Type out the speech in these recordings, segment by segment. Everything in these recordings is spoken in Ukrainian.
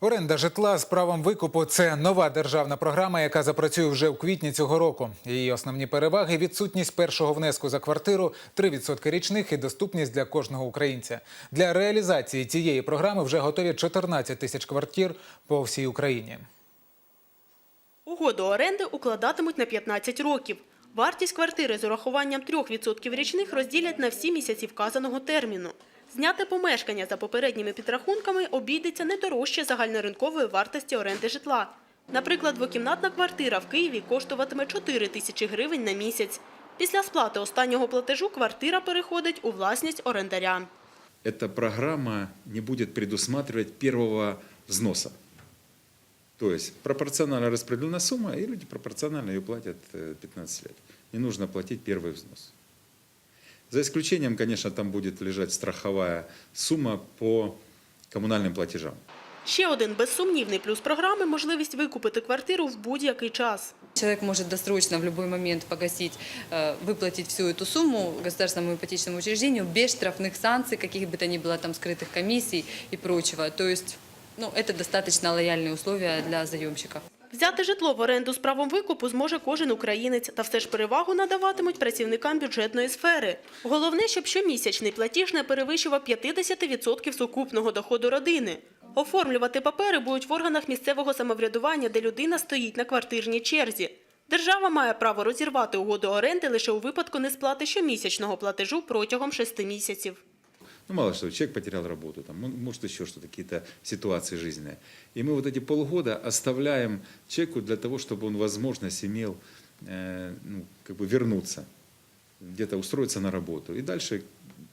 Оренда житла з правом викупу це нова державна програма, яка запрацює вже в квітні цього року. Її основні переваги відсутність першого внеску за квартиру, 3% річних і доступність для кожного українця. Для реалізації цієї програми вже готові 14 тисяч квартир по всій Україні. Угоду оренди укладатимуть на 15 років. Вартість квартири з урахуванням 3% річних розділять на всі місяці вказаного терміну. Зняте помешкання за попередніми підрахунками обійдеться не дорожче загальноринкової вартості оренди житла. Наприклад, двокімнатна квартира в Києві коштуватиме 4 тисячі гривень на місяць. Після сплати останнього платежу квартира переходить у власність орендаря. эта программа не будет предусматривать первого взноса. То есть пропорционально распределена сумма, и люди пропорционально ее платят э, 15 лет. Не нужно платить первый взнос. За исключением, конечно, там будет лежать страховая сумма по коммунальным платежам. Ще один безсумнівний плюс програми – можливість викупити квартиру в будь-який час. Человек может досрочно в любой момент погасить, э, выплатить всю эту сумму государственному ипотечному учреждению без штрафных санкций, каких бы то ни было там скрытых комиссий и прочего. То есть ну, это достаточно лояльные условия для заемщиков. Взяти житло в оренду з правом викупу зможе кожен українець, та все ж перевагу надаватимуть працівникам бюджетної сфери. Головне, щоб щомісячний платіж не перевищував 50% сукупного доходу родини. Оформлювати папери будуть в органах місцевого самоврядування, де людина стоїть на квартирній черзі. Держава має право розірвати угоду оренди лише у випадку несплати щомісячного платежу протягом шести місяців. Ну, мало что, человек потерял работу, там, м- может еще что-то, какие-то ситуации жизненные. И мы вот эти полгода оставляем человеку для того, чтобы он возможность имел э, ну, как бы вернуться, где-то устроиться на работу и дальше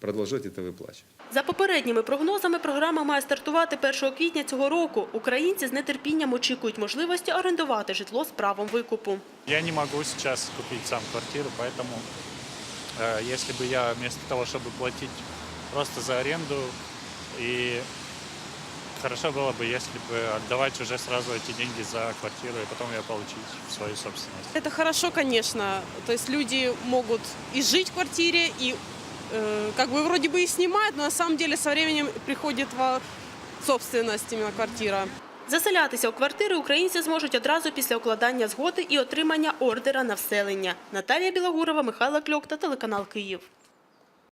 продолжать это выплачивать. За попередніми прогнозами, програма має стартувати 1 квітня цього року. Українці з нетерпінням очікують можливості орендувати житло з правом викупу. Я не могу сейчас купить сам квартиру, поэтому э, если бы я вместо того, чтобы платить просто за аренду, и хорошо было бы, если бы отдавать уже сразу эти деньги за квартиру, и потом ее получить в свою собственность. Это хорошо, конечно. То есть люди могут и жить в квартире, и э, как бы вроде бы и снимают, но на самом деле со временем приходит во собственность именно квартира. Заселятися у квартири українці зможуть одразу після укладання згоди і отримання ордера на вселення. Наталія Білогурова, Михайло Кльок та телеканал Київ.